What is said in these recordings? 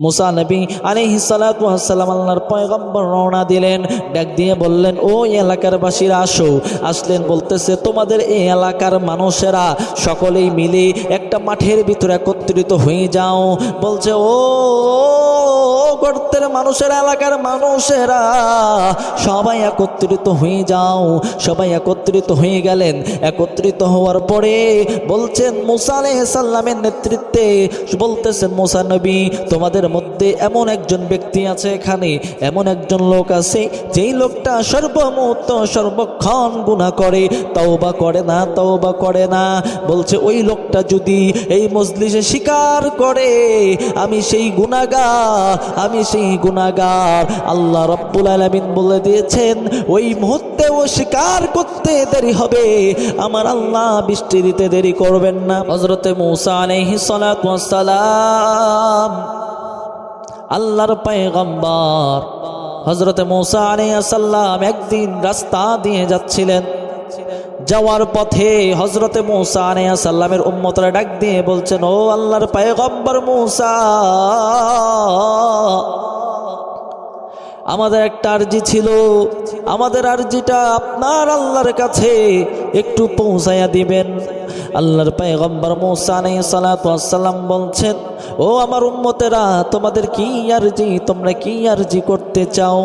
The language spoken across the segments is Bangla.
মুসা নবী আলি সালাতু আল্লাহর পয়গম্বর রওনা দিলেন, ডাক দিয়ে বললেন, ও এলাকার বাসীরা আসো। আসলেন বলতেছে, তোমাদের এই এলাকার মানুষেরা সকলেই মিলে একটা মাঠের ভিতরে একত্রিত হয়ে যাও। বলছে ও গর্তের মানুষের, এলাকার মানুষেরা, সবাই একত্রিত হয়ে যাও, সবাই একত্রিত হয়ে গেলেন। একত্রিত হওয়ার পরে বলছেন, মুসা নেতৃত্বে বলতেছেন, মুসা নবী, তোমাদের মধ্যে এমন একজন ব্যক্তি আছে এখানে, এমন একজন লোক আছে, যেই লোকটা সর্বমুহূর্ত, সর্বক্ষণ গুণা করে, তওবা করে না, তওবা করে না। বলছে, ওই লোকটা যদি এই মজলিসে স্বীকার করে, আমি সেই গুণাগার আমি সেই গুণাগার আল্লাহ রব্বুল আলমিন বলে দিয়েছেন, ওই মুহূর্তে ও স্বীকার করতে দেরি হবে। আমার আল্লাহ বৃষ্টি দিতে দেরি করবেন না। হজরতে মৌসা ওয়াস সালাম আল্লাহর পয়গম্বর হজরতে মৌসা আলাইসাল্লাম একদিন রাস্তা দিয়ে যাচ্ছিলেন। যাওয়ার পথে হজরতে মৌসা সাল্লামের উম্মতরা ডাক দিয়ে বলছেন, ও আল্লাহর পায়ে গব্বর মৌসা, আমাদের একটা আর্জি ছিল। আমাদের আর্জিটা আপনার আল্লাহর কাছে একটু পৌঁছাইয়া দিবেন। আল্লাহর পায়গম্বর মৌসা সালাম বলছেন, ও আমার উম্মতেরা, তোমাদের কি আরজি? তোমরা কি আর্জি করতে চাও?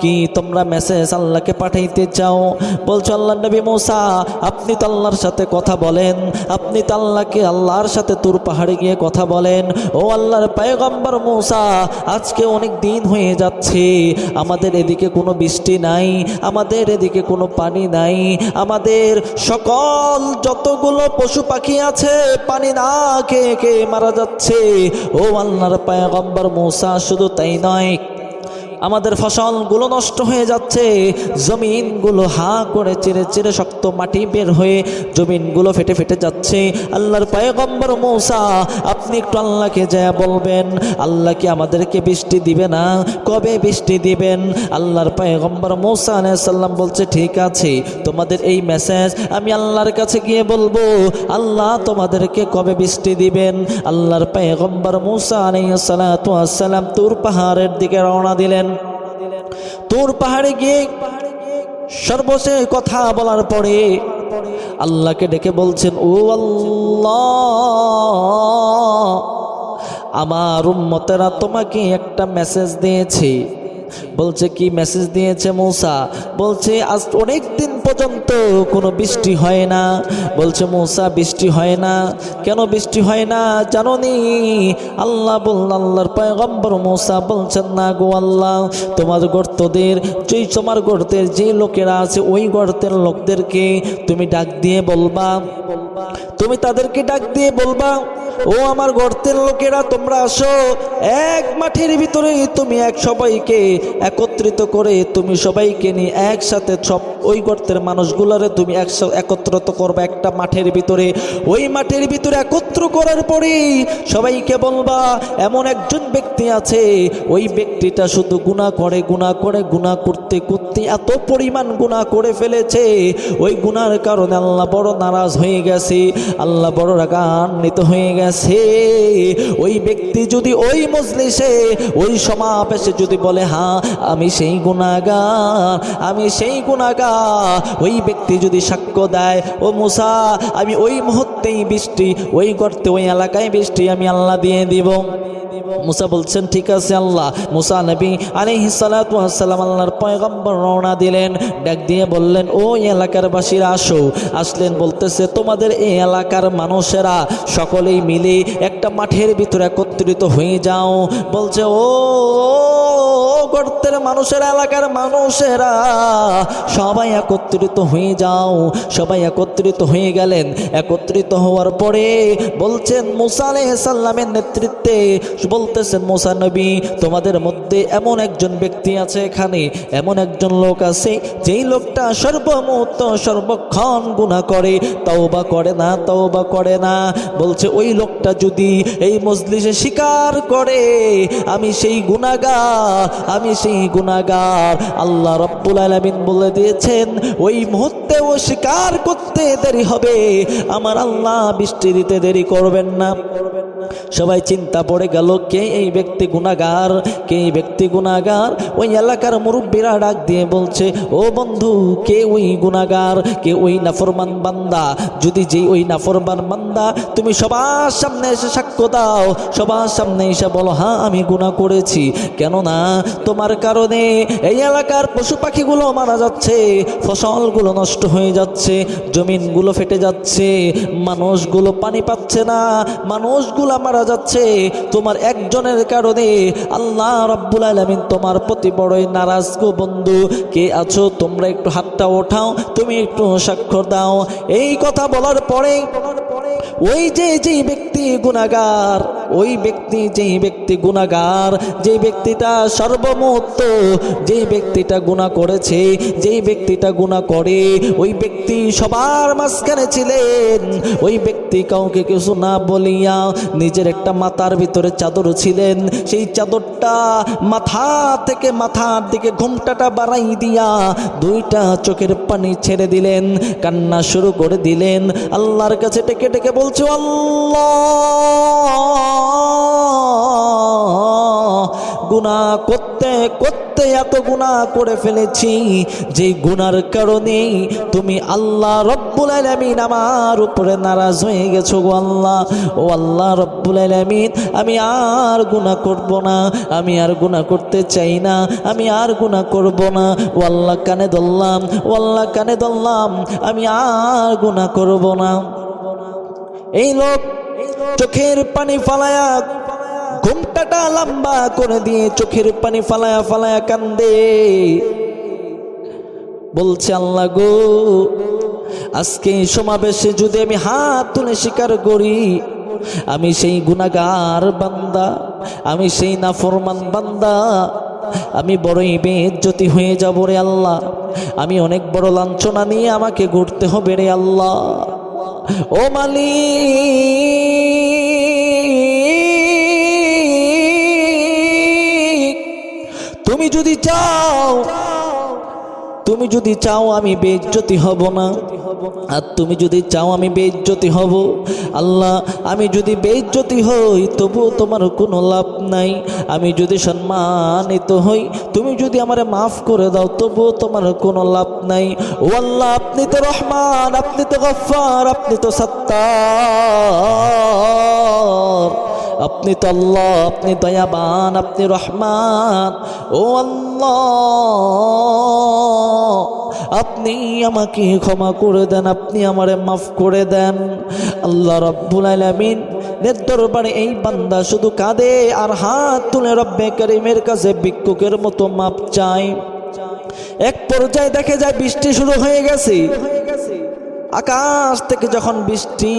কি তোমরা মেসেজ আল্লাহকে পাঠাইতে চাও? বলছো আল্লাহ নবী মৌসা, আপনি তো আল্লাহর সাথে কথা বলেন। আপনি তো আল্লাহকে আল্লাহর সাথে তুর পাহাড়ে গিয়ে কথা বলেন। ও আল্লাহর পায়গম্বর মৌসা, আজকে অনেক দিন হয়ে যাচ্ছে। আমাদের এদিকে কোনো বৃষ্টি নাই। আমাদের এদিকে কোনো পানি নাই। আমাদের সকল যতগুলো পশু পাখি আছে, পানি না খেয়ে খেয়ে মারা যাচ্ছে। ও আল্লাহর পায়গম্বর মূসা, শুধু তাই নয় আমাদের ফসলগুলো নষ্ট হয়ে যাচ্ছে। জমিনগুলো হা করে চিরে চিরে শক্ত মাটি বের হয়ে জমিনগুলো ফেটে ফেটে যাচ্ছে। আল্লাহর পায়গম্বর মৌসা, আপনি একটু আল্লাহকে যা বলবেন, আল্লাহ কি আমাদেরকে বৃষ্টি দিবে না? কবে বৃষ্টি দিবেন? আল্লাহর পায়গম্বর মৌসা আলাইসাল্লাম বলছে, ঠিক আছে, তোমাদের এই মেসেজ আমি আল্লাহর কাছে গিয়ে বলব। আল্লাহ তোমাদেরকে কবে বৃষ্টি দিবেন? আল্লাহর পায়গম্বর মৌসা আলাইসালাম তুর পাহাড়ের দিকে রওনা দিলেন। তোর পাহাড়ে গিয়ে সর্বশেষ কথা বলার পরে আল্লাহকে ডেকে বলছেন, ও আল্লাহ, আমার উম্মতেরা তোমাকে একটা মেসেজ দিয়েছে। বলছে, কি মেসেজ দিয়েছে মৌসা? বলছে, আজ অনেক দিন পর্যন্ত কোনো বৃষ্টি হয় না। বলছে, মৌসা, বৃষ্টি হয় না। কেন বৃষ্টি হয় না? জানো নি আল্লাহ বল আল্লাহর পয়গম্বর মৌসা বলছেন, না গো আল্লাহ, তোমার গর্তদের, যেই তোমার গর্তের, যে লোকেরা আছে, ওই গর্তের লোকদেরকে তুমি ডাক দিয়ে বলবা। তুমি তাদেরকে ডাক দিয়ে বলবা। ও আমার গর্তের লোকেরা, তোমরা আসো। এক মাঠের ভিতরে তুমি এক সবাইকে একত্রিত করে তুমি সবাইকে নিয়ে একসাথে সব ওই গর্তের মানুষগুলোরে তুমি একসা একত্রিত করবে একটা মাঠের ভিতরে। ওই মাঠের ভিতরে একত্র করার পরে সবাইকে বলবা, এমন একজন ব্যক্তি আছে। ওই ব্যক্তিটা শুধু গুণা করে গুণা করে গুণা করতে করতে এত পরিমাণ গুণা করে ফেলেছে। ওই গুণার কারণে আল্লাহ বড় নারাজ হয়ে গেছে। আল্লাহ বড় রাগান্বিত হয়ে গেছে। ওই ব্যক্তি যদি ওই মজলিসে, ওই সমাবেশে যদি বলে হ্যাঁ আমি সেই গুণাগার আমি সেই গুণাগার ওই ব্যক্তি যদি সাক্ষ্য দেয়, ও মুসা, আমি ওই মুহূর্তেই বৃষ্টি, ওই গর্তে, ওই এলাকায় বৃষ্টি আমি আল্লাহ দিয়ে দিব। মুসা বলছেন, ঠিক আছে আল্লাহ। মুসা নবী আলাইহি সালাতাম আল্লাহর পয়গম্বর রওনা দিলেন, ডাক দিয়ে বললেন, ও এলাকার বাসীরা, আসো। আসলেন, বলতেছে, তোমাদের এই এলাকার মানুষেরা সকলেই মিলে একটা মাঠের ভিতরে একত্রিত হয়ে যাও। বলছে ও গর্তের মানুষের এলাকার মানুষেরা সবাই একত্রিত হয়ে যাও, সবাই একত্রিত হয়ে গেলেন। একত্রিত হওয়ার পরে বলছেন, মুসা সাল্লামের নেতৃত্বে বলতেছেন, মুসা নবী, তোমাদের মধ্যে এমন একজন ব্যক্তি আছে এখানে, এমন একজন লোক আছে, যেই লোকটা সর্বমুহূর্ত, সর্বক্ষণ গুণা করে, তওবা করে না, তওবা করে না। বলছে, ওই লোকটা যদি এই মজলিসে স্বীকার করে, আমি সেই গুণাগার আমি সেই গুণাগার আল্লাহ রব্বুল আলমিন বলে দিয়েছেন, ওই মুহূর্তে ও স্বীকার করতে দেরি হবে। আমার আল্লাহ বৃষ্টি দিতে দেরি করবেন না। সবাই চিন্তা পড়ে গেল, কে এই ব্যক্তি গুণাগার কে ব্যক্তি গুণাগার ওই এলাকার মুরব্বীরা ডাক দিয়ে বলছে, ও বন্ধু, কে ওই গুণাগার কে ওই নাফরমান বান্দা? যদি যেই ওই নাফরমান বান্দা তুমি সবার সামনে এসে সাক্ষ্য দাও, সবার সামনে এসে বলো হ্যাঁ আমি গুণা করেছি। কেননা তোমার কারণে এই এলাকার পশু পাখিগুলো মারা যাচ্ছে, ফসলগুলো নষ্ট হয়ে যাচ্ছে, জমিনগুলো ফেটে যাচ্ছে, মানুষগুলো পানি পাচ্ছে না, মানুষগুলো মারা যাচ্ছে। তোমার একজনের কারণে আল্লাহ রাব্বুল আলামিন, তোমার প্রতি বড়ই নারাজ গো বন্ধু। কে আছো? তোমরা একটু হাতটা ওঠাও, তুমি একটু স্বাক্ষর দাও। এই কথা বলার পরে ওই যে যেই ব্যক্তি গুণাগার ওই ব্যক্তি, যেই ব্যক্তি গুণাগার যেই ব্যক্তিটা সর্বমুক্ত, যেই ব্যক্তিটা গুণা করেছে, যেই ব্যক্তিটা গুণা করে, ওই ব্যক্তি সবার মাঝখানে ছিলেন। ওই ব্যক্তি কাউকে কিছু না বলিয়া নিজের একটা মাথার ভিতরে চাদর ছিলেন। সেই চাদরটা মাথা থেকে মাথার দিকে ঘুমটাটা বাড়াই দিয়া দুইটা চোখের পানি ছেড়ে দিলেন, কান্না শুরু করে দিলেন। আল্লাহর কাছে ডেকে ডেকে বলছো, আল্লাহ! গুণা করতে করতে এত গুণা করে ফেলেছি, যে গুনার কারণে তুমি আল্লাহ রব্বুল আলামিন আমার উপরে নারাজ হয়ে গেছো গো আল্লাহ। ও আল্লাহ রব্বুল আলামিন, আমি আর গুণা করব না, আমি আর গুণা করতে চাই না, আমি আর গুণা করব না। ও আল্লাহ কানে ধরলাম, ও আল্লাহ কানে ধরলাম, আমি আর গুণা করব না। এই লোক চোখের পানি ফালায়া, ঘুমটাটা লম্বা করে দিয়ে চোখের পানি ফালায়া ফালায়া কান্দে। বলছে, আল্লাহ গো, আজকে সমাবেশে যদি আমি হাত তুলে স্বীকার করি, আমি সেই গুণাগার বান্দা, আমি সেই নাফরমান বান্দা, আমি বড়ই বেজ্জতি হয়ে যাব রে আল্লাহ। আমি অনেক বড় লাঞ্ছনা নিয়ে আমাকে ঘুরতে হবে রে আল্লাহ। ও মালিক তুমি যদি চাও, তুমি যদি চাও আমি বেজ্জতি হব না। আর তুমি যদি চাও আমি বেজ্জতি হব, আল্লাহ, আমি যদি বেজ্জতি হই, তবুও তোমার কোনো লাভ নাই। আমি যদি সম্মানিত হই, তুমি যদি আমারে মাফ করে দাও, তবুও তোমার কোনো লাভ নাই। ও আল্লাহ, আপনি তো রহমান, আপনি তো গফার আপনি তো সত্তার। আপনি তো আল্লাহ, আপনি দয়াবান, আপনি রহমান। ও আল্লাহ, আপনি আমাকে ক্ষমা করে দেন, আপনি আমারে মাফ করে দেন। আল্লাহ রব্বুল আলামিন দরবারে এই বান্দা শুধু কাঁদে আর হাত তুলে রব্বে করিমের কাছে ভিক্ষুকের মতো মাপ চায়। এক পর্যায়ে দেখে যায় বৃষ্টি শুরু হয়ে গেছে। আকাশ থেকে যখন বৃষ্টি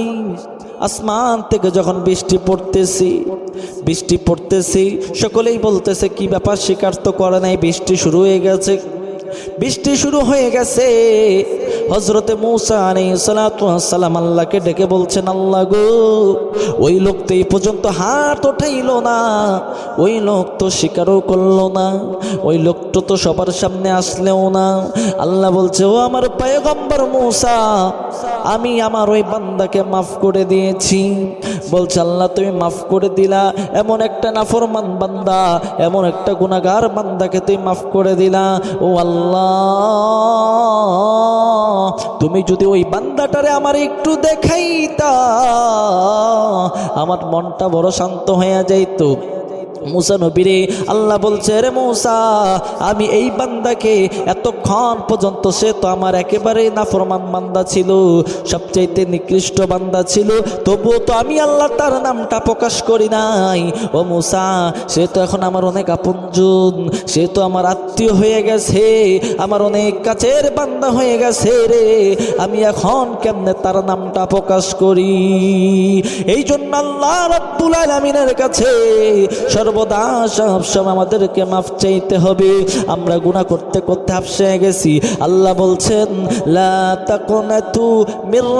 আসমান থেকে যখন বৃষ্টি পড়তেছি বৃষ্টি পড়তেছি, সকলেই বলতেছে, কি ব্যাপার? স্বীকার তো করে নাই, বৃষ্টি শুরু হয়ে গেছে। বৃষ্টি শুরু হয়ে গেছে। হজরতে মৌসা আলাই সালাম আল্লাহকে ডেকে বলছেন, আল্লাহ গো, ওই লোক তো এই পর্যন্ত হাত ওঠাইল না। ওই লোক তো স্বীকারও করল না। ওই লোকটা তো সবার সামনে আসলেও না। আল্লাহ বলছে, ও আমার পায়গম্বর মৌসা, আমি আমার ওই বান্দাকে মাফ করে দিয়েছি। বলছে, আল্লাহ, তুমি মাফ করে দিলা। এমন একটা নাফরমান বান্দা, এমন একটা গুণাগার বান্দাকে তুই মাফ করে দিলা। ও আল্লাহ তুমি যদি ওই বান্দাটারে আমার একটু দেখাইতা আমার মনটা বড় শান্ত হয়ে যাইতো। মুসা নবীরে আল্লাহ বলছে, রে মৌসা, আমি এই বান্দাকে এতক্ষণ পর্যন্ত সে তো আমার একেবারে নাফরমান বান্দা ছিল, সবচাইতে নিকৃষ্ট বান্দা ছিল, তবুও তো আমি আল্লাহ তার নামটা প্রকাশ করি নাই। ও মুসা, সে তো এখন আমার অনেক আপনজন, সে তো আমার আত্মীয় হয়ে গেছে, আমার অনেক কাছের বান্দা হয়ে গেছে রে, আমি এখন কেমনে তার নামটা প্রকাশ করি? এই জন্য আল্লাহ রব্বুল আলমিনের কাছে সর্বদা সব সময় আমাদেরকে মাফ চাইতে হবে। আমরা গুনাহ করতে করতে হাফসে গেছি। আল্লাহ বলছেন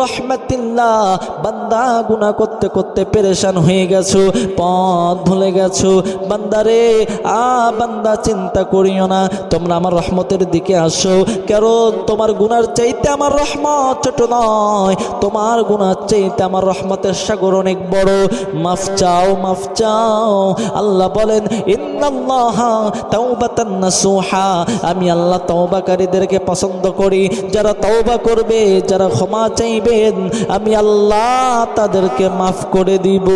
রাহমাতিল্লাহ। বান্দা গুনাহ করতে করতে পেরেশান হয়ে গেছো, পথ ভুলে গেছো। বান্দারে, আ বান্দা, চিন্তা করিও না। তোমরা আমার রহমতের দিকে আসো। কারণ তোমার গুনার চাইতে আমার রহমত ছোট নয়। তোমার গুনার চাইতে আমার রহমতের সাগর অনেক বড়। মাফ চাও মাফ চাও। আল্লাহ বলেন, ইন্নাল্লাহ তাওবাতান নাসুহা। আমি আল্লাহ তৌবাকারীদেরকে পছন্দ করি। যারা তওবা করবে, যারা ক্ষমা চাইবেন, আমি আল্লাহ তাদেরকে মাফ করে দিব।